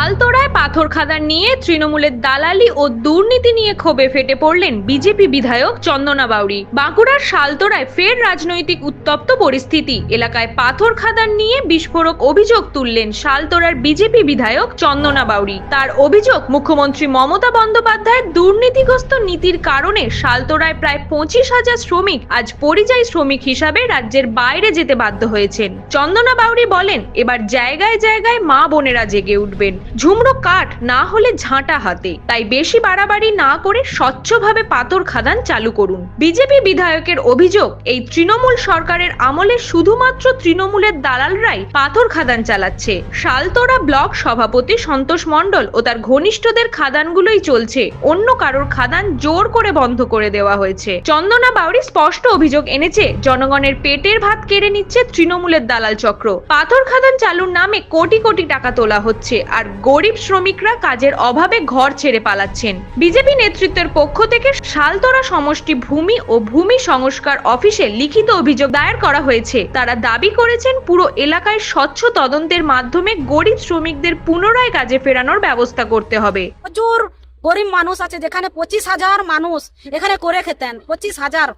শালতোড়ায় পাথর খাদান নিয়ে তৃণমূলের দালালি ও দুর্নীতি নিয়ে ক্ষোভে ফেটে পড়লেন বিজেপি বিধায়ক চন্দনা বাউরি বাঁকুড়ার শালতোড়ায় ফের রাজনৈতিক উত্তপ্ত পরিস্থিতি। এলাকায় পাথর খাদান নিয়ে বিস্ফোরক অভিযোগ তুললেন শালতোড়ার বিজেপি বিধায়ক চন্দনা বাউরি তার অভিযোগ, মুখ্যমন্ত্রী মমতা বন্দ্যোপাধ্যায়ের দুর্নীতিগ্রস্ত নীতির কারণে শালতোড়ায় প্রায় পঁচিশ হাজার শ্রমিক আজ পরিযায়ী শ্রমিক হিসাবে রাজ্যের বাইরে যেতে বাধ্য হয়েছেন। চন্দনা বাউরি বলেন, এবার জায়গায় জায়গায় মা বোনেরা জেগে উঠবেন। ঝুমড়ো কাঠ না হলে ঝাঁটা হাতে। তাই বেশি বাড়াবাড়ি না করে স্বচ্ছভাবে পাথর খাদান চালু করুন। বিজেপি বিধায়কের অভিযোগ, এই তৃণমূল সরকারের আমলে শুধুমাত্র তৃণমূলের দালালরাই পাথর খাদান চালাচ্ছে। শালতোড়া ব্লক সভাপতি সন্তোষ মণ্ডল ও তার ঘনিষ্ঠদের খাদানগুলোই চলছে। অন্য কারোর খাদান জোর করে বন্ধ করে দেওয়া হয়েছে। চন্দনা বাউরি স্পষ্ট অভিযোগ এনেছে, জনগণের পেটের ভাত কেড়ে নিচ্ছে তৃণমূলের দালাল চক্র। পাথর খাদান চালুর নামে কোটি কোটি টাকা তোলা হচ্ছে, আর গরিব শ্রমিকরা কাজের অভাবে ঘর ছেড়ে পালাচ্ছেন। বিজেপি নেতৃত্বের পক্ষ থেকে শালতোড়া সমষ্টি ভূমি ও ভূমি সংস্কার অফিসে লিখিত অভিযোগ দায়ের করা হয়েছে। তারা দাবি করেছেন, পুরো এলাকায় স্বচ্ছ তদন্তের মাধ্যমে গরিব শ্রমিকদের পুনরায় কাজে ফেরানোর ব্যবস্থা করতে হবে। প্রচুর গরিব মানুষ আছে, যেখানে পঁচিশ হাজার মানুষ এখানে করে খেতেন। পঁচিশ হাজার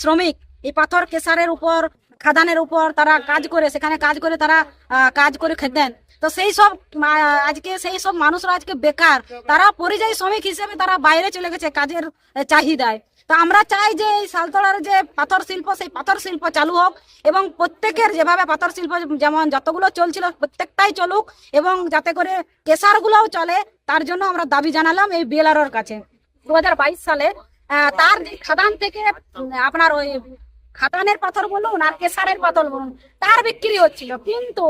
শ্রমিক এই পাথর কেসারের উপর, খাদানের উপর তারা কাজ করে, সেখানে কাজ করে তারা কাজ করে খেতেন। তো সেই সব আজকে সেই সব মানুষরা আজকে বেকার। তারা পরিযায়ী শ্রমিক হিসেবে তারা বাইরে চলে গেছে কাজের চাহিদায়। তো আমরা চাই যে এই সালতলার যে পাথর শিল্প, সেই পাথর শিল্প চালু হোক এবং প্রত্যেকের যেভাবে পাথর শিল্প যেমন যতগুলো চলছিল প্রত্যেকটাই চলুক এবং যাতে করে কেসারগুলোও চলে, তার জন্য আমরা দাবি জানালাম এই বিএলআর কাছে। দু হাজার বাইশ সালে তার খাদান থেকে আপনার ওই খাদানের পাথর বলুন আর কেসারের পাথর বলুন, তার বিক্রি হচ্ছিল। কিন্তু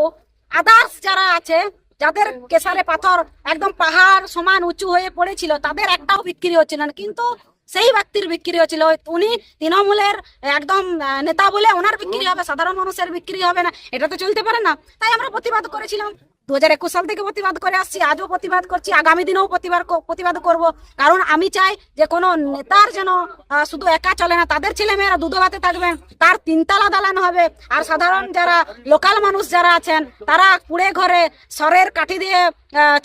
আদার্স যারা আছে, যাদের কেসারে পাথর একদম পাহাড় সমান উঁচু হয়ে পড়েছিল, তাদের একটাও বিক্রি হচ্ছিল না। কিন্তু সেই ব্যক্তির বিক্রি হচ্ছিল। উনি তৃণমূলের একদম নেতা বলে ওনার বিক্রি হবে, সাধারণ মানুষের বিক্রি হবে না। এটা তো চলতে পারে না। তাই আমরা প্রতিবাদ করেছিলাম। দু হাজার একুশ সাল থেকে প্রতিবাদ করে আসছি আজও প্রতিবাদ করছি আগামী দিনেও প্রতিবাদ প্রতিবাদ করব। কারণ আমি চাই যে কোনো নেতার যেন শুধু একা চলে না তাদের ছেলে মেয়েরা থাকবে তার তিনতলা দালান হবে আর সাধারণ যারা লোকাল মানুষ যারা আছেন তারা কুড়ে ঘরে সরের কাঠি দিয়ে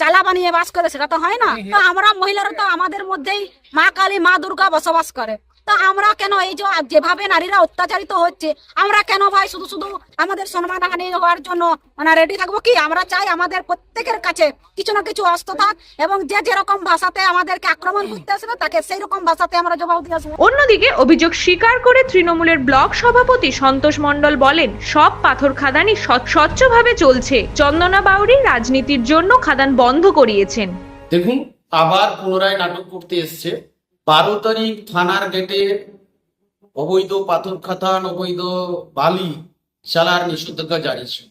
চালা বানিয়ে বাস করে সেটা তো হয় না। তো আমরা মহিলারা তো আমাদের মধ্যেই মা কালী মা দুর্গা বসবাস করে। তা আমরা কেন এই যে যেভাবে নারীরা অত্যাচারিত হচ্ছে আমরা কেন ভাই শুধু শুধু আমাদের সম্মান হানি হওয়ার জন্য মানে রেডি থাকব কি? আমরা চাই আমাদের প্রত্যেকের কাছে কিছু না কিছু অস্ত্র থাক এবং যে যেরকম ভাষাতে আমাদেরকে আক্রমণ করতে আসবে তাকে সেই রকম ভাষাতে আমরা জবাব দিয়ে আসব। অন্যদিকে অভিযোগ স্বীকার করে তৃণমূলের ব্লক সভাপতি সন্তোষ মণ্ডল বলেন সব পাথর খাদানই স্বচ্ছ- স্বচ্ছভাবে চলছে। চন্দনা বাউরি রাজনীতির জন্য খাদান বন্ধ করিয়েছেন। দেখুন আবার পুনরায় নাটক করতে এসছে। বারো তারিখ থানার গেটে অবৈধ পাথর খাতান, অবৈধ বালি চালার নিষেধাজ্ঞা জারি ছিল।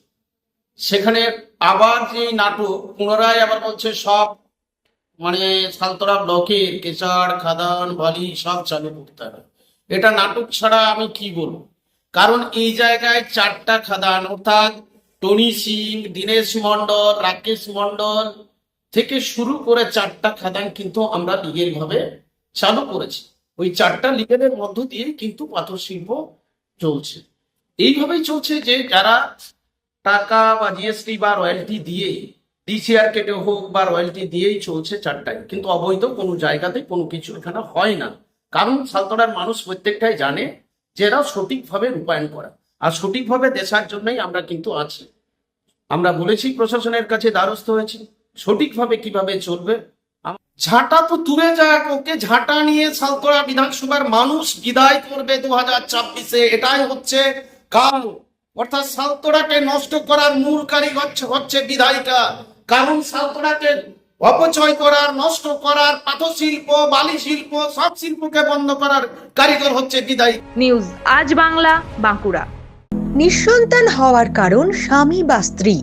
সেখানে আবার যে নাটক পুনরায় আবার বলছে সব মানে সালতরা ব্লকের কেচার খাদান, বালি সব চালু করতে হবে। এটা নাটক ছাড়া আমি কি বলব? কারণ এই জায়গায় চারটা খাদান, অর্থাৎ টনি সিং, দীনেশ মন্ডল রাকেশ মন্ডল থেকে শুরু করে চারটা খাদান কিন্তু আমরা লিগেল ভাবে চালু করেছে। ওই চারটা লিগেলের মধ্য দিয়ে কিন্তু পাথর শিল্প চলছে। এইভাবেই চলছে যে যারা টাকা বা জিএসটি বা রয়্যালটি দিয়ে ডিসিআর কেটে হোক বা রয়্যালটি দিয়েই চলছে চারটায় কিন্তু অবৈধ কোনো জায়গাতে কোনো কিছু এখানে হয় না। কারণ সালতলার মানুষ প্রত্যেকটাই জানে যে এরা সঠিকভাবে রূপায়ণ করা। আর সঠিকভাবে দেশার জন্যই আমরা কিন্তু আছি। আমরা বলেছি প্রশাসনের কাছে দ্বারস্থ হয়েছি। সঠিকভাবে কীভাবে চলবে ঝাঁটা তো দূরে যাক ওকে ঝাঁটা নিয়ে সালতোড়া বিধানসভার মানুষ বিদায় করবে দু হাজার ছাব্বিশে। এটাই হচ্ছে কাল অর্থাৎ সালতোড়াকে নষ্ট করার মূল কারিগর হচ্ছে- হচ্ছে বিধায়িকা। কারণ সালতোড়াকে অপচয় করার নষ্ট করার পাথর শিল্প বালি শিল্প সব শিল্পকে বন্ধ করার কারিগর হচ্ছে বিদায়ী নিউজ আজ বাংলা বাঁকুড়া। নিঃসন্তান হওয়ার কারণ স্বামী বা স্ত্রী।